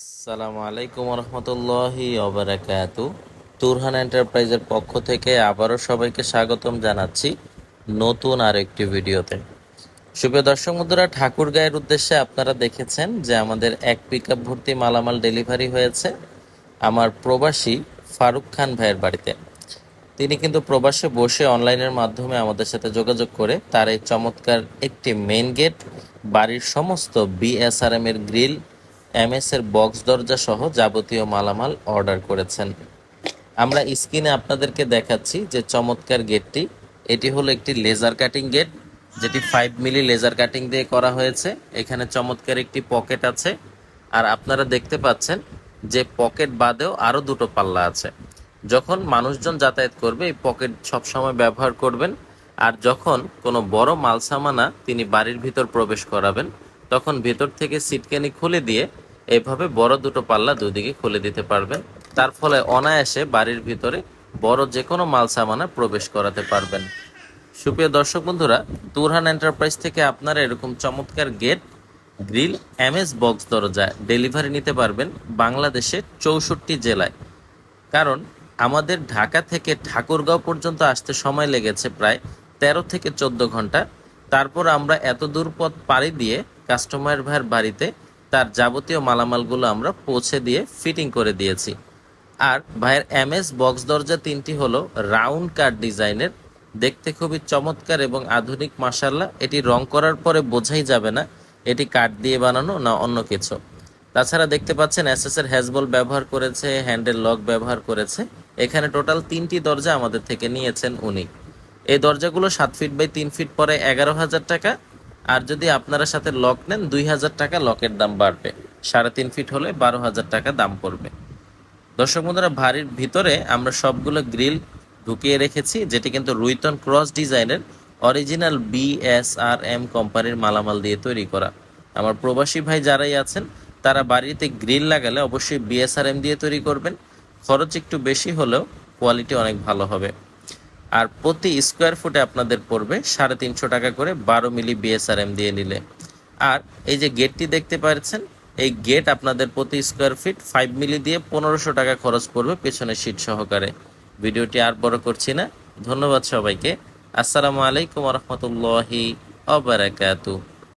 আসসালামু আলাইকুম রহমতুল্লাহি অবরাকাত তুরহান এন্টারপ্রাইজের পক্ষ থেকে আবারও সবাইকে স্বাগতম জানাচ্ছি নতুন আর একটি ভিডিওতে। সুপ্রিয় দর্শক বন্ধুরা ঠাকুরগাঁয়ের উদ্দেশ্যে আপনারা দেখেছেন যে আমাদের এক পিক ভর্তি মালামাল ডেলিভারি হয়েছে আমার প্রবাসী ফারুক খান ভাইয়ের বাড়িতে। তিনি কিন্তু প্রবাসে বসে অনলাইনের মাধ্যমে আমাদের সাথে যোগাযোগ করে তার এই চমৎকার একটি মেইন গেট বাড়ির সমস্ত বিএসআরএম এর গ্রিল এমএস এর বক্স দরজা সহ যাবতীয় মালামাল অর্ডার করেছেন। আমরা স্ক্রিনে আপনাদেরকে দেখাচ্ছি যে চমৎকার গেটটি। এটি হলো একটি লেজার কাটিং গেট, যেটি ফাইভ মিলি লেজার কাটিং দিয়ে করা হয়েছে। এখানে চমৎকার একটি পকেট আছে। আর আপনারা দেখতে পাচ্ছেন যে পকেট বাদেও আরও দুটো পাল্লা আছে। যখন মানুষজন যাতায়াত করবে, এই পকেট সবসময় ব্যবহার করবেন। আর যখন কোনো বড় মাল সামানা তিনি বাড়ির ভিতর প্রবেশ করাবেন, তখন ভেতর থেকে সিটকানি খুলে দিয়ে এভাবে বড় দুটো পাল্লা দুদিকে খুলে দিতে পারবেন তার ফলে অনায়াসে বাড়ির ভিতরে বড় যে কোনো মাল সামানা প্রবেশ করাতে পারবেন। সুপ্রিয় দর্শক বন্ধুরা, তুরহান এন্টারপ্রাইজ থেকে আপনারা এরকম চমৎকার গেট, গ্রিল, এমএস বক্স দরজা ডেলিভারি নিতে পারবেন বাংলাদেশের চৌষট্টি জেলায়। কারণ আমাদের ঢাকা থেকে ঠাকুরগাঁও পর্যন্ত আসতে সময় লেগেছে প্রায় তেরো থেকে চোদ্দ ঘণ্টা। তারপর আমরা এত দূর পথ পাড়ি দিয়ে কাস্টমার ভাইয়ের বাড়িতে তার যাবতীয় মালামালগুলো আমরা পৌঁছে দিয়ে ফিটিং করে দিয়েছি। আর ভাইয়ের এমএস বক্স দরজা তিনটি হলো রাউন্ড কাট ডিজাইনের। দেখতে খুবই চমৎকার এবং আধুনিক মাসাল্লাহ এটি রং করার পরে বোঝাই যাবে না এটি কাঠ দিয়ে বানানো না অন্য কিছু। তাছাড়া দেখতে পাচ্ছেন এসএস এর হ্যাজবল ব্যবহার করেছে, হ্যান্ডেল লক ব্যবহার করেছে। এখানে টোটাল তিনটি দরজা আমাদের থেকে নিয়েছেন উনি। এই দরজাগুলো সাত ফিট বাই তিন ফিট পরে এগারো হাজার টাকা। আর যদি আপনারা সাথে লক নেন, দুই হাজার টাকা লকের দাম বাড়বে। সাড়ে তিন ফিট হলে বারো হাজার টাকা দাম পড়বে। দর্শক বন্ধুরা ভারীর ভিতরে আমরা সবগুলো গ্রিল ঢুকিয়ে রেখেছি, যেটি কিন্তু রুইতন ক্রস ডিজাইনের অরিজিনাল বিএসআরএম কোম্পানির মালামাল দিয়ে তৈরি করা। আমার প্রবাসী ভাই যারাই আছেন, তারা বাড়িতে গ্রিল লাগালে অবশ্যই বিএসআরএম দিয়ে তৈরি করবেন। খরচ একটু বেশি হলেও কোয়ালিটি অনেক ভালো হবে। আর প্রতি স্কোয়ার ফুটে আপনাদের পড়বে সাড়ে তিনশো টাকা করে বারো মিলি বিএসআরএম দিয়ে নিলে। আর এই যে গেটটি দেখতে পাচ্ছেন, এই গেট আপনাদের প্রতি স্কোয়ার ফিট ফাইভ মিলি দিয়ে পনেরোশো টাকা খরচ পড়বে পেছনের সিট সহকারে। ভিডিওটি আর বড় করছি না। ধন্যবাদ সবাইকে। আসসালামু আলাইকুম রহমতুল্লাহি অবরাকাতু